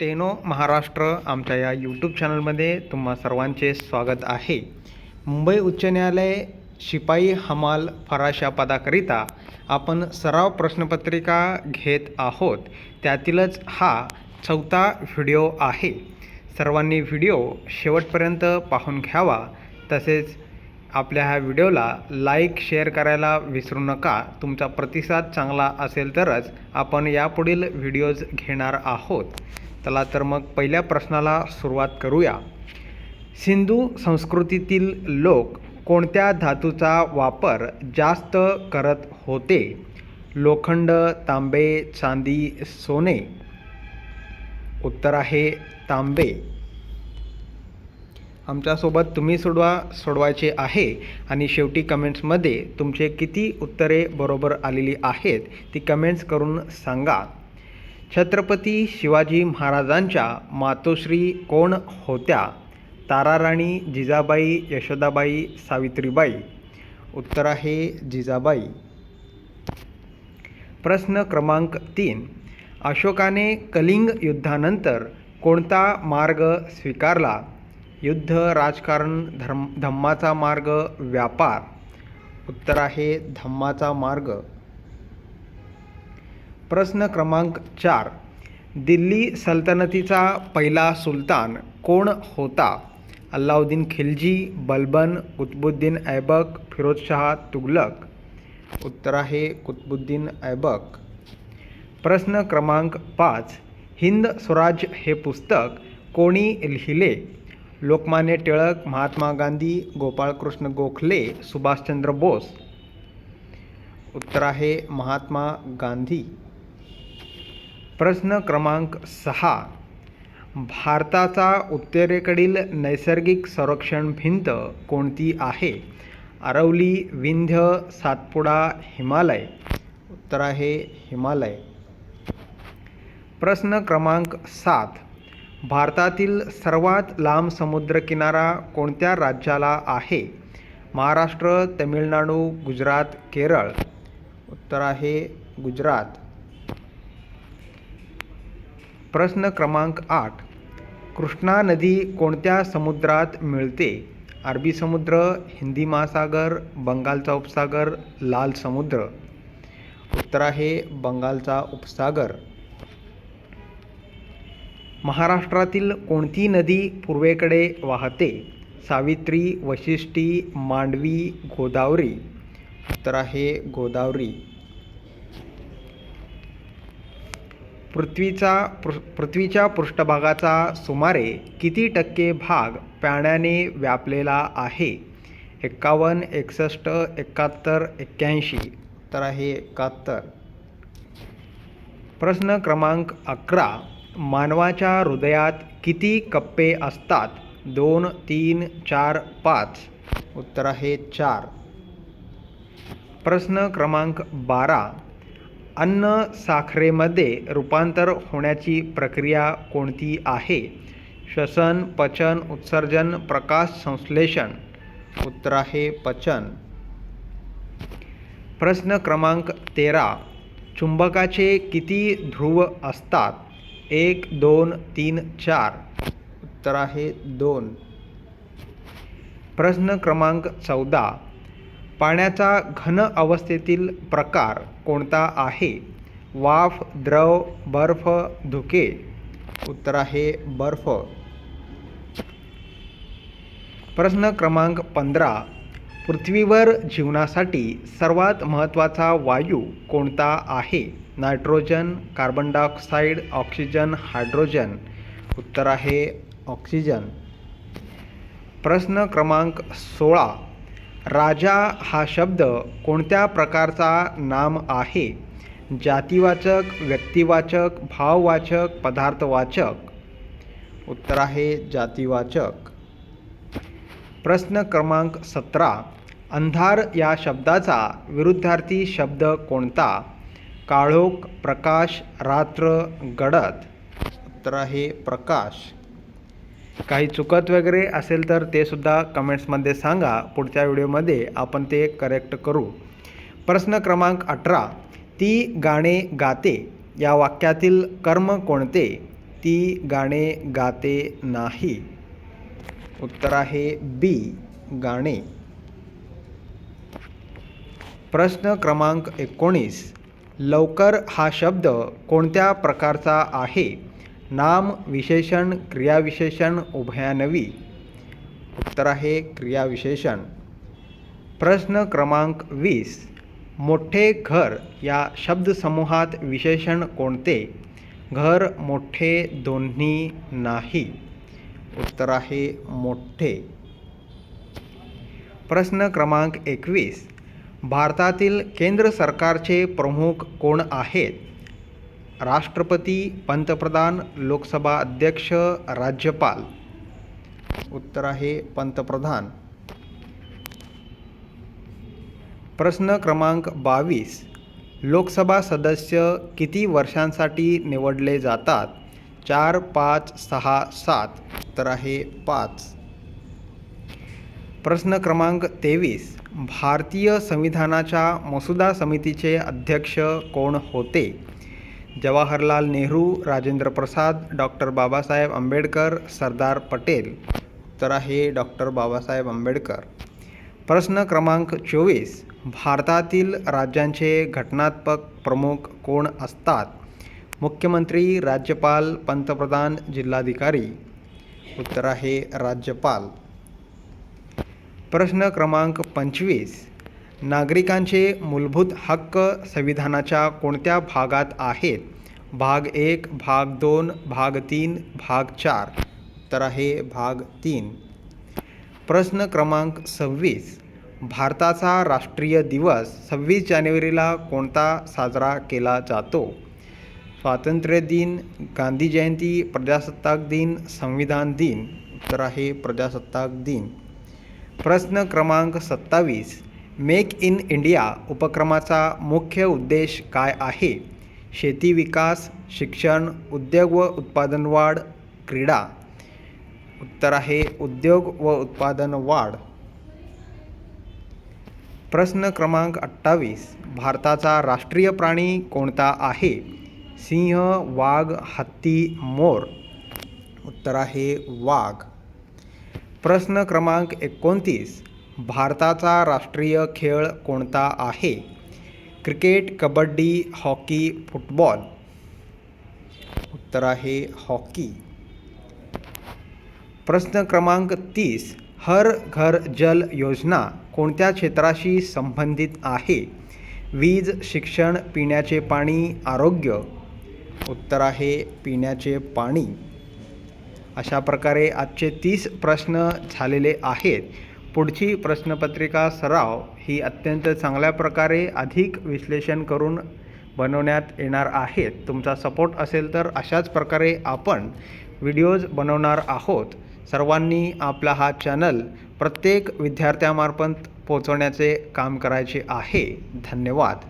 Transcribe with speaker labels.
Speaker 1: टेनो महाराष्ट्र आमच्या या यूट्यूब चॅनलमध्ये तुम्हा सर्वांचे स्वागत आहे मुंबई उच्च न्यायालय शिपाई हमाल फराशा पदाकरिता आपण सराव प्रश्नपत्रिका घेत आहोत त्यातीलच हा चौथा व्हिडिओ आहे सर्वांनी व्हिडिओ शेवटपर्यंत पाहून घ्यावा तसेच आपल्या ह्या व्हिडिओला लाईक शेअर करायला विसरू नका तुमचा प्रतिसाद चांगला असेल तरच आपण यापुढील व्हिडिओज घेणार आहोत चला तर मग पहिल्या प्रश्नाला सुरुवात करूया सिंधू संस्कृतीतील लोक कोणत्या धातूचा वापर जास्त करत होते लोखंड तांबे चांदी सोने उत्तर आहे तांबे आमच्यासोबत तुम्ही सोडवा सोडवायचे आहे आणि शेवटी कमेंट्समध्ये तुमचे किती उत्तरे बरोबर आलेली आहेत ती कमेंट्स करून सांगा छत्रपती शिवाजी महाराजांच्या मातोश्री कोण होत्या ताराराणी जिजाबाई यशोदाबाई सावित्रीबाई उत्तर आहे जिजाबाई प्रश्न क्रमांक तीन अशोकाने कलिंग युद्धानंतर कोणता मार्ग स्वीकारला युद्ध राजकारण धर्म धम्माचा मार्ग व्यापार उत्तर आहे धम्माचा मार्ग प्रश्न क्रमांक चार दिल्ली सल्तनतीचा पहिला सुलतान कोण होता अल्लाउद्दीन खिलजी बलबन कुतबुद्दीन ऐबक फिरोजशाह तुगलक उत्तर आहे कुतबुद्दीन ऐबक प्रश्न क्रमांक पाच हिंद स्वराज हे पुस्तक कोणी लिहिले लोकमान्य टिळक महात्मा गांधी गोपाळकृष्ण गोखले सुभाषचंद्र बोस उत्तर आहे महात्मा गांधी प्रश्न क्रमांक सहा भारताचा उत्तरेकडील नैसर्गिक संरक्षण भिंत कोणती आहे अरवली विंध्य सातपुडा हिमालय उत्तर आहे हिमालय प्रश्न क्रमांक सात भारतातील सर्वात लांब समुद्रकिनारा कोणत्या राज्याला आहे महाराष्ट्र तमिळनाडू गुजरात केरळ उत्तर आहे गुजरात प्रश्न क्रमांक आठ कृष्णा नदी कोणत्या समुद्रात मिळते अरबी समुद्र हिंदी महासागर बंगालचा उपसागर लाल समुद्र उत्तर आहे बंगालचा उपसागर महाराष्ट्रातील कोणती नदी पूर्वेकडे वाहते सावित्री वशिष्ठी मांडवी गोदावरी उत्तर आहे गोदावरी पृथ्वीचा पृ पृथ्वीच्या पृष्ठभागाचा सुमारे किती टक्के भाग पाण्याने व्यापलेला आहे एक्कावन्न एकसष्ट एकाहत्तर एक्क्याऐंशी उत्तर आहे एकाहत्तर प्रश्न क्रमांक अकरा मानवाच्या हृदयात किती कप्पे असतात दोन तीन चार पाच उत्तर आहे चार प्रश्न क्रमांक बारा अन्न साखरेमध्ये रूपांतर होण्याची प्रक्रिया कोणती आहे श्वसन पचन उत्सर्जन प्रकाश संश्लेषण उत्तर आहे पचन प्रश्न क्रमांक तेरा चुंबकाचे किती ध्रुव असतात एक दोन तीन चार उत्तर आहे दोन प्रश्न क्रमांक चौदा पाण्याचा घन अवस्थेतील प्रकार कोणता आहे वाफ द्रव बर्फ धुके उत्तर आहे बर्फ प्रश्न क्रमांक पंधरा पृथ्वीवर जीवनासाठी सर्वात महत्त्वाचा वायू कोणता आहे nitrogen carbon dioxide oxygen hydrogen उत्तर आहे ऑक्सिजन प्रश्न क्रमांक सोळा राजा हा शब्द कोणत्या प्रकारचा नाम आहे जातीवाचक व्यक्तिवाचक भाववाचक पदार्थवाचक उत्तर आहे जातीवाचक प्रश्न क्रमांक सतरा अंधार या शब्दाचा विरुद्धार्थी शब्द कोणता काळोख प्रकाश रात्र गडद उत्तर आहे प्रकाश काही चुकत वगैरे असेल तर ते सुद्धा कमेंट्समध्ये सांगा पुढच्या व्हिडिओमध्ये आपण ते करेक्ट करू प्रश्न क्रमांक अठरा ती गाणे गाते या वाक्यातील कर्म कोणते ती गाणे गाते नाही उत्तर आहे बी गाणे प्रश्न क्रमांक एकोणीस लवकर हा शब्द कोणत्या प्रकारचा आहे नाम विशेषण क्रियाविशेषण उभयानवी उत्तर आहे क्रियाविशेषण प्रश्न क्रमांक वीस मोठे घर या शब्दसमूहात विशेषण कोणते घर मोठे दोन्ही नाही उत्तर आहे मोठे प्रश्न क्रमांक एकवीस भारतातील केंद्र सरकारचे प्रमुख कोण आहेत राष्ट्रपती पंतप्रधान लोकसभा अध्यक्ष राज्यपाल उत्तर आहे पंतप्रधान प्रश्न क्रमांक बावीस लोकसभा सदस्य किती वर्षांसाठी निवडले जातात चार पाच सहा सात उत्तर आहे पाच प्रश्न क्रमांक तेवीस भारतीय संविधानाच्या मसुदा समितीचे अध्यक्ष कोण होते जवाहरलाल नेहरू राजेंद्र प्रसाद डॉक्टर बाबासाहेब आंबेडकर सरदार पटेल तर आहे डॉक्टर बाबासाहेब आंबेडकर प्रश्न क्रमांक चोवीस भारतातील राज्यांचे घटनात्मक प्रमुख कोण असतात मुख्यमंत्री राज्यपाल पंतप्रधान जिल्हाधिकारी उत्तर आहे राज्यपाल प्रश्न क्रमांक पंचवीस नागरिकांचे मूलभूत हक्क संविधानाच्या कोणत्या भागात आहेत भाग एक भाग दोन भाग तीन भाग चार तर आहे भाग तीन प्रश्न क्रमांक सव्वीस भारताचा राष्ट्रीय दिवस सव्वीस जानेवारीला कोणता साजरा केला जातो स्वातंत्र्य दिन गांधी जयंती प्रजासत्ताक दिन संविधान दिन तर आहे प्रजासत्ताक दिन प्रश्न क्रमांक सत्तावीस मेक इन इंडिया उपक्रमाचा मुख्य उद्देश काय आहे शेती विकास शिक्षण उद्योग व उत्पादन वाढ क्रीडा उत्तर आहे उद्योग व उत्पादन वाढ प्रश्न क्रमांक अठ्ठावीस भारताचा राष्ट्रीय प्राणी कोणता आहे सिंह वाघ हत्ती मोर उत्तर आहे वाघ प्रश्न क्रमांक एकोणतीस भारताचा राष्ट्रीय खेळ कोणता आहे क्रिकेट कबड्डी हॉकी फुटबॉल उत्तर आहे हॉकी प्रश्न क्रमांक तीस हर घर जल योजना कोणत्या क्षेत्राशी संबंधित आहे वीज शिक्षण पिण्याचे पाणी आरोग्य उत्तर आहे पिण्याचे पाणी अशा प्रकारे आजचे तीस प्रश्न झालेले आहेत पुढची प्रश्नपत्रिका सराव ही अत्यंत चांगल्या प्रकारे अधिक विश्लेषण करून बनवण्यात येणार आहेत तुमचा सपोर्ट असेल तर अशाच प्रकारे आपण व्हिडिओज बनवणार आहोत सर्वांनी आपला हा चॅनल प्रत्येक विद्यार्थ्यामार्फत पोचवण्याचे काम करायचे आहे धन्यवाद